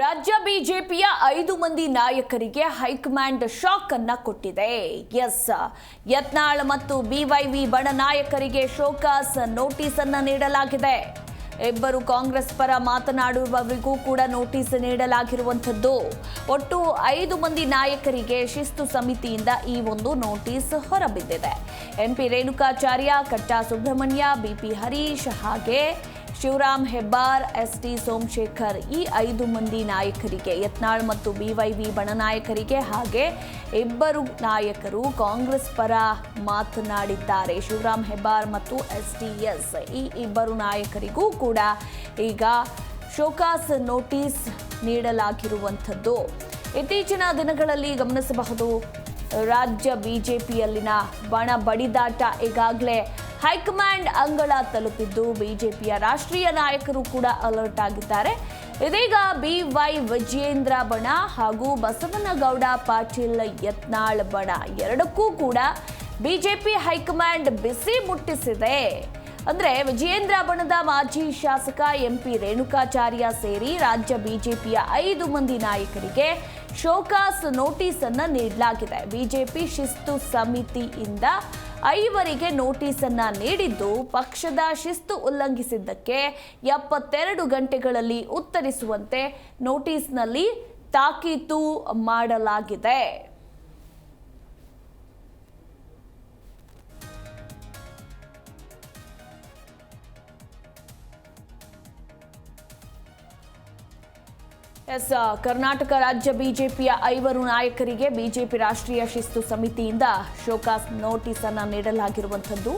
ರಾಜ್ಯ ಬಿಜೆಪಿಯ ಐದು ಮಂದಿ ನಾಯಕರಿಗೆ ಹೈಕಮಾಂಡ್ ಶಾಕ್ ಅನ್ನ ಕೊಟ್ಟಿದೆ. ಎಸ್, ಯತ್ನಾಳ್ ಮತ್ತು ಬಿವೈವಿ ಬಣ ನಾಯಕರಿಗೆ ಶೋಕಾಸ್ ನೋಟಿಸ್ ಅನ್ನ ನೀಡಲಾಗಿದೆ. ಇಬ್ಬರು ಕಾಂಗ್ರೆಸ್ ಪರ ಮಾತನಾಡುವವರಿಗೂ ಕೂಡ ನೋಟಿಸ್ ನೀಡಲಾಗಿರುವಂಥದ್ದು. ಒಟ್ಟು ಐದು ಮಂದಿ ನಾಯಕರಿಗೆ ಶಿಸ್ತು ಸಮಿತಿಯಿಂದ ಈ ಒಂದು ನೋಟಿಸ್ ಹೊರಬಿದ್ದಿದೆ. ಎಂಪಿ ರೇಣುಕಾಚಾರ್ಯ, ಕಟ್ಟಾ ಸುಬ್ರಹ್ಮಣ್ಯ, ಬಿಪಿ ಹರೀಶ್ ಹಾಗೆ ಶಿವರಾಮ್ ಹೆಬ್ಬಾರ್ ಎಸ್ ಟಿ ಸೋಮಶೇಖರ್ ಈ ಐದು ಮಂದಿ ನಾಯಕರಿಗೆ, ಯತ್ನಾಳ್ ಮತ್ತು ಬಿವೈವಿ ಬಣ ನಾಯಕರಿಗೆ ಹಾಗೆ ಇಬ್ಬರು ನಾಯಕರು ಕಾಂಗ್ರೆಸ್ ಪರ ಮಾತನಾಡಿದ್ದಾರೆ. ಶಿವರಾಮ್ ಹೆಬ್ಬಾರ್ ಮತ್ತು ಎಸ್ ಟಿ ಎಸ್ ಈ ಇಬ್ಬರು ನಾಯಕರಿಗೂ ಕೂಡ ಈಗ ಶೋಕಾಸ್ ನೋಟಿಸ್ ನೀಡಲಾಗಿರುವಂಥದ್ದು. ಇತ್ತೀಚಿನ ದಿನಗಳಲ್ಲಿ ಗಮನಿಸಬಹುದು, ರಾಜ್ಯ ಬಿಜೆಪಿಯಲ್ಲಿನ ಬಣ ಬಡಿದಾಟ ಈಗಾಗಲೇ ಹೈಕಮಾಂಡ್ ಅಂಗಳ ತಲುಪಿದ್ದು ಬಿಜೆಪಿಯ ರಾಷ್ಟ್ರೀಯ ನಾಯಕರು ಕೂಡ ಅಲರ್ಟ್ ಆಗಿದ್ದಾರೆ. ಇದೀಗ ಬಿ ವೈ ವಿಜಯೇಂದ್ರ ಬಣ ಹಾಗೂ ಬಸವನಗೌಡ ಪಾಟೀಲ್ ಯತ್ನಾಳ್ ಬಣ ಎರಡಕ್ಕೂ ಕೂಡ ಬಿಜೆಪಿ ಹೈಕಮಾಂಡ್ ಬಿಸಿ ಮುಟ್ಟಿಸಿದೆ. ಅಂದ್ರೆ ವಿಜಯೇಂದ್ರ ಬಣದ ಮಾಜಿ ಶಾಸಕ ಎಂಪಿ ರೇಣುಕಾಚಾರ್ಯ ಸೇರಿ ರಾಜ್ಯ ಬಿಜೆಪಿಯ ಐದು ಮಂದಿ ನಾಯಕರಿಗೆ ಶೋಕಾಸ್ ನೋಟಿಸ್ ಅನ್ನು ನೀಡಲಾಗಿದೆ. ಬಿಜೆಪಿ ಶಿಸ್ತು ಸಮಿತಿಯಿಂದ ಐವರಿಗೆ ನೋಟಿಸ್ ಅನ್ನ ನೀಡಿದ್ದು ಪಕ್ಷದ ಶಿಸ್ತು ಉಲ್ಲಂಘಿಸಿದ್ದಕ್ಕೆ ಎಪ್ಪತ್ತೆರಡು ಗಂಟೆಗಳಲ್ಲಿ ಉತ್ತರಿಸುವಂತೆ ನೋಟಿಸ್ನಲ್ಲಿ ತಾಕೀತು ಮಾಡಲಾಗಿದೆ. ಎಸ್ ಕರ್ನಾಟಕ ರಾಜ್ಯ ಬಿಜೆಪಿಯ ಐವರು ನಾಯಕರಿಗೆ ಬಿಜೆಪಿ ರಾಷ್ಟ್ರೀಯ ಶಿಸ್ತು ಸಮಿತಿಯಿಂದ ಶೋಕಾಸ್ ನೋಟಿಸ್ ಅನ್ನು ನೀಡಲಾಗಿರುವಂಥದ್ದು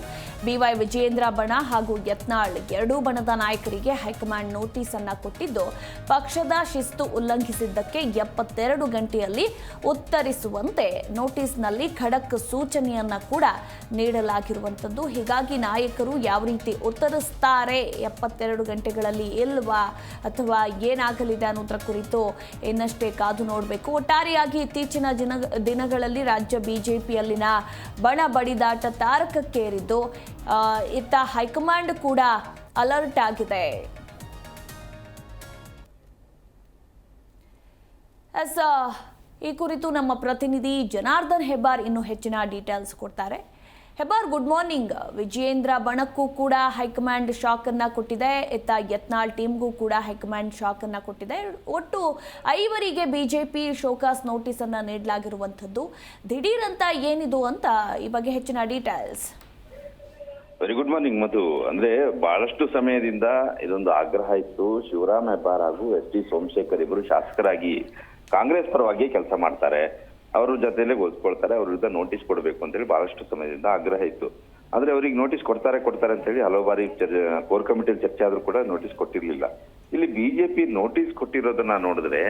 ಬಿವೈ ವಿಜಯೇಂದ್ರ ಬಣ ಹಾಗೂ ಯತ್ನಾಳ್ ಎರಡೂ ಬಣದ ನಾಯಕರಿಗೆ ಹೈಕಮಾಂಡ್ ನೋಟಿಸ್ ಅನ್ನು ಕೊಟ್ಟಿದ್ದು, ಪಕ್ಷದ ಶಿಸ್ತು ಉಲ್ಲಂಘಿಸಿದ್ದಕ್ಕೆ ಎಪ್ಪತ್ತೆರಡು ಗಂಟೆಯಲ್ಲಿ ಉತ್ತರಿಸುವಂತೆ ನೋಟಿಸ್ನಲ್ಲಿ ಖಡಕ್ ಸೂಚನೆಯನ್ನ ಕೂಡ ನೀಡಲಾಗಿರುವಂಥದ್ದು. ಹೀಗಾಗಿ ನಾಯಕರು ಯಾವ ರೀತಿ ಉತ್ತರಿಸ್ತಾರೆ, ಎಪ್ಪತ್ತೆರಡು ಗಂಟೆಗಳಲ್ಲಿ ಇಲ್ವಾ ಅಥವಾ ಏನಾಗಲಿದೆ ಅನ್ನೋದರ ಕುರಿತು ಇನ್ನಷ್ಟೇ ಕಾದು ನೋಡಬೇಕು. ಒಟ್ಟಾರೆಯಾಗಿ ಇತ್ತೀಚಿನ ದಿನ, ದಿನಗಳಲ್ಲಿ ರಾಜ್ಯ ಬಿಜೆಪಿಯಲ್ಲಿನ ಬಣ ಬಡಿದಾಟ ತಾರಕಕ್ಕೇರಿದ್ದು ಇತ್ತ ಹೈಕಮಾಂಡ್ ಕೂಡ ಅಲರ್ಟ್ ಆಗಿದೆ. ಈ ಕುರಿತು ನಮ್ಮ ಪ್ರತಿನಿಧಿ ಜನಾರ್ದನ್ ಹೆಬ್ಬಾರ್ ಇನ್ನು ಹೆಚ್ಚಿನ ಡೀಟೇಲ್ಸ್ ಕೊಡ್ತಾರೆ. Hebbar good morning. ವಿಜಯೇಂದ್ರ ಬಣಕ್ಕೂ ಕೂಡ ಹೈಕಮಾಂಡ್ ಶಾಕ್ ಅನ್ನ ಕೊಟ್ಟಿದೆ. ಇತ್ತ ಯತ್ನಾಳ್ ಟೀಮ್ಗೂ ಕೂಡ ಹೈಕಮಾಂಡ್ ಶಾಕ್ ಅನ್ನ ಕೊಟ್ಟಿದೆ. ಒಟ್ಟು ಐವರಿಗೆ ಬಿಜೆಪಿ ಶೋಕಾಸ್ ನೋಟಿಸ್ ಅನ್ನ ನೀಡಲಾಗಿರುವಂತದ್ದು ದಿಢೀರ್ ಅಂತ ಏನಿದು ಅಂತ ಈ ಬಗ್ಗೆ ಹೆಚ್ಚಿನ details. Very good morning Madhu. ಅಂದ್ರೆ ಬಹಳಷ್ಟು ಸಮಯದಿಂದ ಇದೊಂದು ಆಗ್ರಹ ಇತ್ತು. ಶಿವರಾಮ್ ಹೆಬ್ಬಾರ್ ಹಾಗೂ ಎಸ್ ಟಿ ಸೋಮಶೇಖರ್ ಇಬ್ಬರು ಶಾಸಕರಾಗಿ ಕಾಂಗ್ರೆಸ್ ಪರವಾಗಿ ಕೆಲಸ ಮಾಡ್ತಾರೆ. ಅವ್ರ ಜೊತೆಲೇ ಓದ್ಕೊಳ್ತಾರೆ, ಅವ್ರ ವಿರುದ್ಧ ನೋಟಿಸ್ ಕೊಡಬೇಕು ಅಂತೇಳಿ ಬಹಳಷ್ಟು ಸಮಯದಿಂದ ಆಗ್ರಹ ಇತ್ತು. ಆದ್ರೆ ಅವ್ರಿಗೆ ನೋಟಿಸ್ ಕೊಡ್ತಾರೆ ಕೊಡ್ತಾರೆ ಅಂತ ಹೇಳಿ ಹಲವು ಬಾರಿ ಕೋರ್ ಕಮಿಟಿಯಲ್ಲಿ ಚರ್ಚೆ ಆದ್ರೂ ಕೂಡ ನೋಟಿಸ್ ಕೊಟ್ಟಿರ್ಲಿಲ್ಲ. ಇಲ್ಲಿ ಬಿಜೆಪಿ ನೋಟಿಸ್ ಕೊಟ್ಟಿರೋದನ್ನ ನೋಡಿದ್ರೆ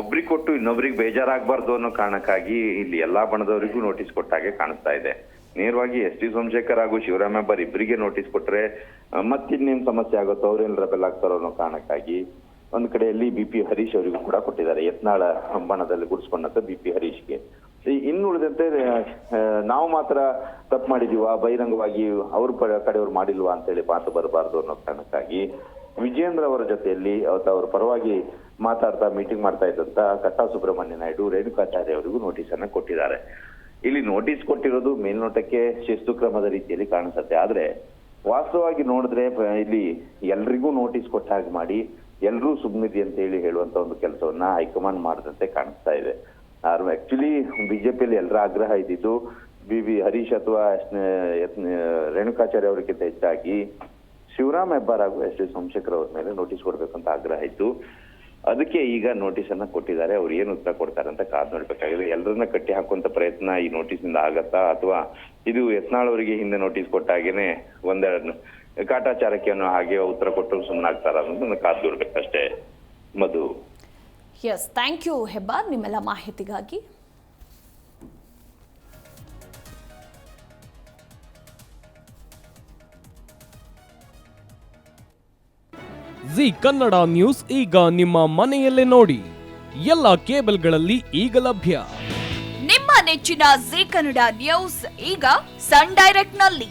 ಒಬ್ರಿಗೆ ಕೊಟ್ಟು ಇನ್ನೊಬ್ರಿಗೆ ಬೇಜಾರಾಗಬಾರ್ದು ಅನ್ನೋ ಕಾರಣಕ್ಕಾಗಿ ಇಲ್ಲಿ ಎಲ್ಲಾ ಬಣದವರಿಗೂ ನೋಟಿಸ್ ಕೊಟ್ಟಾಗೆ ಕಾಣಿಸ್ತಾ ಇದೆ. ನೇರವಾಗಿ ಎಸ್ ಟಿ ಸೋಮಶೇಖರ್ ಹಾಗೂ ಶಿವರಾಮ್ ಹೆಬ್ಬಾರ್ ಇಬ್ಬರಿಗೆ ನೋಟಿಸ್ ಕೊಟ್ರೆ, ಮತ್ತಿನ್ನೇನ್ ಸಮಸ್ಯೆ ಆಗುತ್ತೋ ಅವ್ರೇನ್ ರೆಬೆಲ್ ಆಗ್ತಾರೋ ಅನ್ನೋ ಕಾರಣಕ್ಕಾಗಿ ಒಂದ್ ಕಡೆಯಲ್ಲಿ ಬಿ ಪಿ ಹರೀಶ್ ಅವರಿಗೂ ಕೂಡ ಕೊಟ್ಟಿದ್ದಾರೆ. ಯತ್ನಾಳ ಬಣದಲ್ಲಿ ಗುಡಿಸ್ಕೊಂಡಂತ ಬಿ ಪಿ ಹರೀಶ್ಗೆ. ಈ ಇನ್ನು ಉಳಿದಂತೆ ನಾವು ಮಾತ್ರ ತಪ್ಪು ಮಾಡಿದೀವ, ಬಹಿರಂಗವಾಗಿ ಅವ್ರ ಕಡೆಯವ್ರು ಮಾಡಿಲ್ವಾ ಅಂತೇಳಿ ಮಾತು ಬರಬಾರ್ದು ಅನ್ನೋ ಕಾರಣಕ್ಕಾಗಿ ವಿಜೇಂದ್ರ ಅವರ ಜೊತೆಯಲ್ಲಿ ಅವ್ರ ಪರವಾಗಿ ಮಾತಾಡ್ತಾ ಮೀಟಿಂಗ್ ಮಾಡ್ತಾ ಇದ್ದಂತ ಕಟ್ಟಾ ಸುಬ್ರಹ್ಮಣ್ಯ ನಾಯ್ಡು, ರೇಣುಕಾಚಾರ್ಯ ಅವರಿಗೂ ನೋಟಿಸ್ ಅನ್ನ ಕೊಟ್ಟಿದ್ದಾರೆ. ಇಲ್ಲಿ ನೋಟಿಸ್ ಕೊಟ್ಟಿರೋದು ಮೇಲ್ನೋಟಕ್ಕೆ ಶಿಸ್ತು ಕ್ರಮದ ರೀತಿಯಲ್ಲಿ ಕಾಣಿಸುತ್ತೆ. ಆದ್ರೆ ವಾಸ್ತವವಾಗಿ ನೋಡಿದ್ರೆ ಇಲ್ಲಿ ಎಲ್ರಿಗೂ ನೋಟಿಸ್ ಕೊಟ್ಟ ಹಾಗೆ ಮಾಡಿ ಎಲ್ರೂ ಸುಗ್ಮಿತಿ ಅಂತ ಹೇಳಿ ಹೇಳುವಂತ ಒಂದು ಕೆಲಸವನ್ನ ಹೈಕಮಾಂಡ್ ಮಾಡಿದಂತೆ ಕಾಣಿಸ್ತಾ ಇದೆ. ಆಕ್ಚುಲಿ ಬಿಜೆಪಿಯಲ್ಲಿ ಎಲ್ಲರ ಆಗ್ರಹ ಇದ್ದಿದ್ದು ಬಿ ವಿ ಹರೀಶ್ ಅಥವಾ ರೇಣುಕಾಚಾರ್ಯ ಅವರಿಗಿಂತ ಹೆಚ್ಚಾಗಿ ಶಿವರಾಮ್ ಹೆಬ್ಬಾರ್ ಹಾಗೂ ಎಸ್ ಡಿ ಸೋಮಶೇಖರ್ ಅವ್ರ ಮೇಲೆ ನೋಟಿಸ್ ಕೊಡ್ಬೇಕಂತ ಆಗ್ರಹ ಇತ್ತು. ಅದಕ್ಕೆ ಈಗ ನೋಟಿಸ್ ಅನ್ನ ಕೊಟ್ಟಿದ್ದಾರೆ. ಅವ್ರು ಏನು ಉತ್ತರ ಕೊಡ್ತಾರೆ ಅಂತ ಕಾದ್ ನೋಡ್ಬೇಕಾಗಿದೆ. ಎಲ್ಲರನ್ನ ಕಟ್ಟಿ ಹಾಕುವಂತ ಪ್ರಯತ್ನ ಈ ನೋಟಿಸ್ನಿಂದ ಆಗತ್ತಾ? ಅಥವಾ ಇದು ಯತ್ನಾಳ್ ಅವರಿಗೆ ಹಿಂದೆ ನೋಟಿಸ್ ಕೊಟ್ಟಾಗೇನೆ ಒಂದೆರಡು ಕಾಟಾಚಾರಕ್ಕೆ ಅನ್ನೋ ಹಾಗೆ ಉತ್ತರ ಕೊಟ್ಟು ಸುಮ್ಮನಾಗ್ತಾರ ಅನ್ನೋದನ್ನ ಕಾದು ನೋಡ್ಬೇಕಷ್ಟೇ Madhu. Yes thank you Hebbar ನಿಮ್ಮೆಲ್ಲ ಮಾಹಿತಿಗಾಗಿ. ಜಿ ಕನ್ನಡ ನ್ಯೂಸ್ ಈಗ ನಿಮ್ಮ ಮನೆಯಲ್ಲೇ ನೋಡಿ. ಎಲ್ಲ ಕೇಬಲ್ಗಳಲ್ಲಿ ಈಗ ಲಭ್ಯ. ನಿಮ್ಮ ನೆಚ್ಚಿನ ಜಿ ಕನ್ನಡ ನ್ಯೂಸ್ ಈಗ ಸನ್ ಡೈರೆಕ್ಟ್ನಲ್ಲಿ